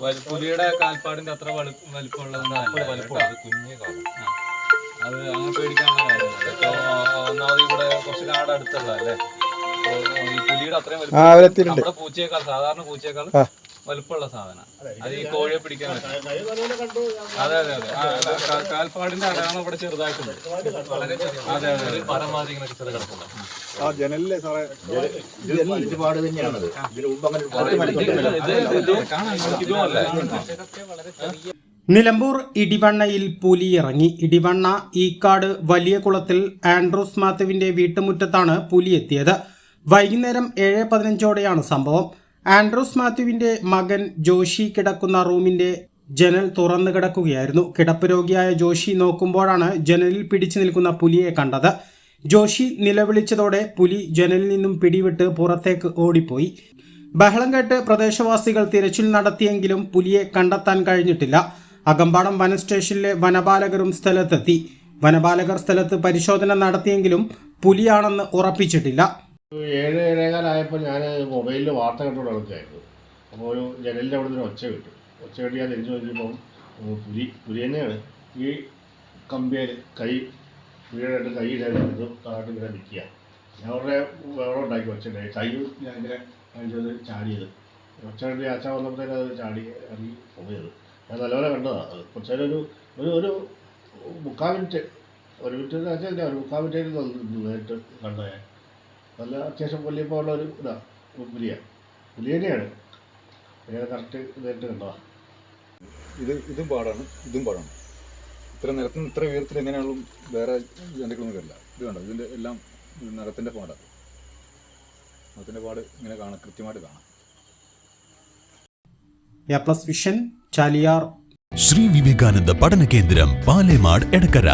വലു- പുലിയുടെ കാൽപ്പാടിന്റെ അത്ര വലുപ്പമുള്ള വലിപ്പമുള്ളതൊന്നും വലിപ്പമുള്ളത് കുഞ്ഞു അത് അങ്ങനെ പേടിക്കാനുള്ള കാര്യമൊന്നുമില്ല ഇപ്പൊ ഒന്നാമത് ഇവിടെ കുറച്ച് കാട് അടുത്തുള്ള അല്ലേ അപ്പൊ ഈ പുലിയുടെ അത്രയും വലിപ്പം നമ്മുടെ പൂച്ചയേക്കാൾ സാധാരണ പൂച്ചയേക്കാൾ വലുപ്പമുള്ള സാധനം. അത് ഈ കോഴിയെ പിടിക്കാൻ അതെ അതെ അതെ. ആ, ആ, കാൽപ്പാടിന്റെ അടയാളം ഇവിടെ ചെറുതായിട്ടുണ്ട്. വളരെ ചെറിയ അതെ അതെ ഒരു മരം മാതിരി ഇങ്ങനെ ചെറു കിടക്കുന്നത് ഇതുമല്ലേ. നിലമ്പൂർ ഇടിവണ്ണയിൽ പുലി ഇറങ്ങി ഇടിവണ്ണ ഈക്കാട് വലിയ കുളത്തിൽ ആൻഡ്രൂസ് മാത്യുവിന്റെ വീട്ടുമുറ്റത്താണ് പുലി എത്തിയത് വൈകുന്നേരം ഏഴ് പതിനഞ്ചോടെയാണ് സംഭവം. ആൻഡ്രൂസ് മാത്യുവിന്റെ മകൻ ജോഷി കിടക്കുന്ന റൂമിന്റെ ജനൽ തുറന്നു കിടക്കുകയായിരുന്നു. കിടപ്പ് രോഗിയായ ജോഷി നോക്കുമ്പോഴാണ് ജനലിൽ പിടിച്ചു നിൽക്കുന്ന പുലിയെ കണ്ടത്. ജോഷി നിലവിളിച്ചതോടെ പുലി ജനലിൽ നിന്നും പിടിവിട്ട് പുറത്തേക്ക് ഓടിപ്പോയി. ബഹളം കേട്ട് പ്രദേശവാസികൾ തിരച്ചിൽ നടത്തിയെങ്കിലും പുലിയെ കണ്ടെത്താൻ കഴിഞ്ഞിട്ടില്ല. അകമ്പാടം വന സ്റ്റേഷനിലെ വനപാലകരും സ്ഥലത്തെത്തി. വനപാലകർ സ്ഥലത്ത് പരിശോധന നടത്തിയെങ്കിലും പുലിയാണെന്ന് ഉറപ്പിച്ചിട്ടില്ല. ഏഴ് ഏഴേകാലായപ്പോൾ ഞാൻ മൊബൈലിൽ വാർത്ത കണ്ടുകൊണ്ട് നടക്കുകയായിരുന്നു അപ്പോൾ ഒരു ജനലിന്റെ അവിടെ നിന്ന് ഒച്ച കിട്ടും. ഒച്ച കിട്ടി ഞാൻ തിരിച്ചു നോക്കിയപ്പം പുലി പുലി തന്നെയാണ്. ഈ കമ്പിയിൽ കൈ പുലിയുടെ കൈ ഇതായിരുന്നു താഴോട്ട് ഇങ്ങനെ നിൽക്കുക. ഞാൻ അവരുടെ വെള്ളം ഉണ്ടാക്കി ഒച്ചുണ്ടായി കൈ ഞാൻ ഇങ്ങനെ അതിന്റെ ചാടിയത്. ഒച്ച കണ്ടി അച്ഛ വന്നപ്പോഴത്തേക്കും അത് ചാടി ഇറങ്ങി പോയത്. ഞാൻ നല്ലപോലെ കണ്ടതാണ് അത്. കുറച്ചേരം ഒരു ഒരു ഒരു മുക്കാൽ മിനിറ്റ് ഒരു മിനിറ്റ് എന്ന് വെച്ചാൽ ഒരു മുക്കാൽ മിനിറ്റ് നേരിട്ട് കണ്ടത് നല്ല അത്യാവശ്യം വലിയപ്പോൾ ഒരു ഇതാ പുലിയ പുലി തന്നെയാണ്. കറക്റ്റ് നേരിട്ട് കണ്ടോ ഇത് ഇതും പാടാണ് ഇതും പാടാണ്. ഇത്ര നിരത്തിന് ഇത്ര ഉയരത്തിൽ എങ്ങനെയാണെങ്കിലും വേറെ ജന്തുക്കളൊന്നും വരില്ല. ഇത് കണ്ടോ? ഇതിന്റെ എല്ലാം നിറത്തിന്റെ പാടാണ് നിറത്തിന്റെ പാട് ഇങ്ങനെ കാണാം കൃത്യമായിട്ട് കാണാം. A plus vision Chaliyar. Shri Vivekananda പഠന കേന്ദ്രം പാലേമാട് എടക്കര.